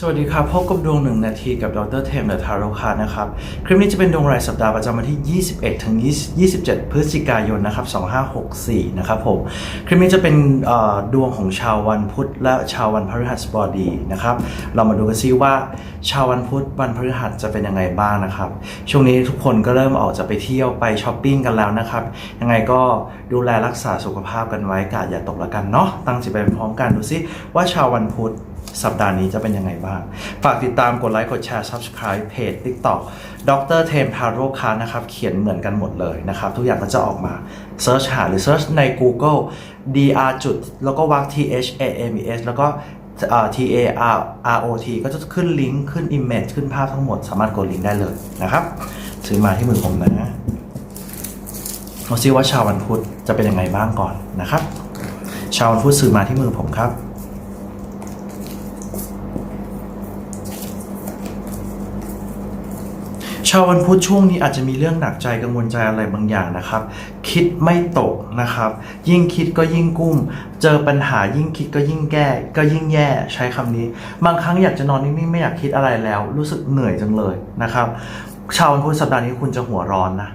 สวัสดีครับ พบกับดวงหนึ่งนาทีกับดรเทมเดอะทาโรคานะครับ คลิปนี้จะเป็นดวงรายสัปดาห์ประจำวันที่ 21 ถึง 27 พฤศจิกายนนะครับ 2564 นะครับผม คลิปนี้จะเป็นดวงของชาววันพุธและชาววันพฤหัสบดีนะครับ เรามาดูกันซิว่าชาววันพุธวันพฤหัสจะเป็นยังไงบ้างนะครับ ช่วงนี้ทุกคนก็เริ่มออกจะไปเที่ยวไปช้อปปิ้งกันแล้วนะครับ ยังไงก็ดูแลรักษาสุขภาพกันไว้กาดอย่าตกละกันเนาะ ตั้งจิตไปพร้อมกันดูซิว่าชาววันพุธ สัปดาห์นี้จะเป็นยังไงบ้าง ฝากติดตามกดไลค์กดแชร์ Subscribe เพจ TikTok ดรเทมทาโรคานะครับ เขียนเหมือนกันหมดเลยนะครับ ทุกอย่างก็จะออกมาเซิร์ชหาหรือเซิร์ชใน Google dr จุดแล้วก็วรรค t h a m e s แล้วก็ t a r r o t ก็จะขึ้นลิงก์ขึ้น Image ขึ้นภาพทั้งหมด สามารถกดลิงก์ได้เลยนะครับถือมาที่มือผมนะเราซิว่าชาววันพุธจะเป็นยังไงบ้างก่อนนะครับ ชาววันพุธสื่อมาที่มือผมครับ ชาววันพุธช่วงนี้อาจจะมีเรื่องหนักใจกังวลใจอะไรบางอย่างนะครับ คิดไม่ตกนะครับ ยิ่งคิดก็ยิ่งกุ้ม เจอปัญหายิ่งคิดก็ยิ่งแก้ ก็ยิ่งแย่ใช้คำนี้ บางครั้งอยากจะนอนนิ่งๆไม่อยากคิดอะไรแล้ว รู้สึกเหนื่อยจังเลยนะครับ ชาววันพุธสัปดาห์นี้คุณจะหัวร้อนนะ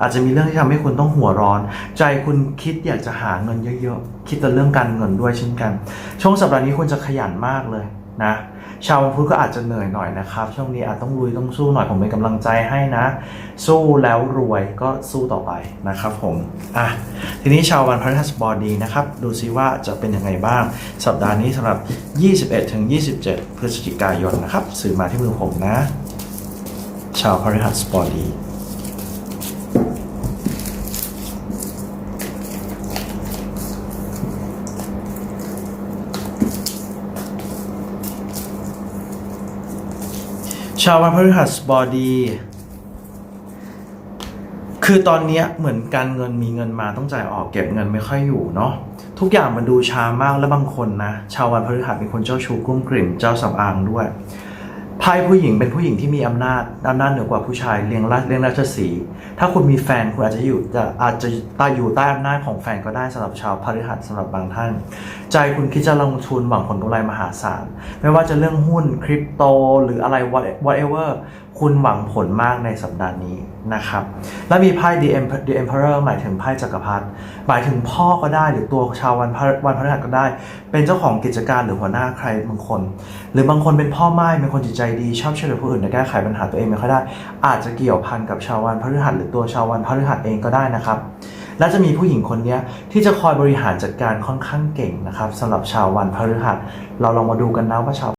อาจจะมีเรื่องที่ทำให้คุณต้องหัวร้อน ใจคุณคิดอยากจะหาเงินเยอะๆ คิดแต่เรื่องการเงินด้วยเช่นกัน ช่วงสัปดาห์นี้คุณจะขยันมากเลย นะชาววันพุทธก็อาจจะเหนื่อยหน่อยนะครับ ช่วงนี้อาจต้องลุยต้องสู้หน่อยผมเป็นกำลังใจให้นะ สู้แล้วรวยก็สู้ต่อไปนะครับผมอะทีนี้ชาววันพฤหัสบดีนะครับ ดูซิว่าจะเป็นยังไงบ้าง สัปดาห์นี้สำหรับ 21ถึง27 พฤศจิกายนนะครับ สื่อมาที่มือผมนะ ชาวพฤหัสบดี ชาววันพฤหัสบดี คือตอนนี้เหมือนการเงินมีเงินมาต้องจ่ายออกเก็บเงินไม่ค่อยอยู่เนาะทุกอย่างมันดูช้ามากและบางคนนะ ชาววันพฤหัสเป็นคนเจ้าชู้กุ้มกลิ่มเจ้าสำอางด้วย พ่ผู้หญิงเป็นผู้หญิงที่มีอำนาจอำนาจเหนือกว่าผู้ชายเรียงราชเรียงราชสี ถ้าคุณมีแฟนคุณอาจจะอยู่จะอาจจะตายอยู่ใต้อำนาจของแฟนก็ได้สำหรับชาวพฤหัสสำหรับบางท่าน ใจคุณคิดจะลงทุนหวังผลกำไรมหาศาล ไม่ว่าจะเรื่องหุ้นคริปโตหรืออะไร whatever คุณหวังผลมากในสัปดาห์นี้นะครับ และมีไพ่ The Emperor The Emperor หมายถึงไพ่จักรพรรดิ หมายถึงพ่อก็ได้หรือตัวชาววันพฤวันพฤหัสก็ได้ เป็นเจ้าของกิจการหรือหัวหน้าใครบางคน หรือบางคนเป็นพ่อไม้เป็นคนจิตใจดี ชอบช่วยเหลือผู้อื่นและแก้ไขปัญหาตัวเองไม่ค่อยได้ อาจจะเกี่ยวพันกับชาววันพฤหัสหรือตัวชาววันพฤหัสเองก็ได้นะครับและจะมีผู้หญิงคนนี้ที่จะคอยบริหารจัดการค่อนข้างเก่งนะครับสำหรับชาววันพฤหัส เราลองมาดูกันนะว่าชาว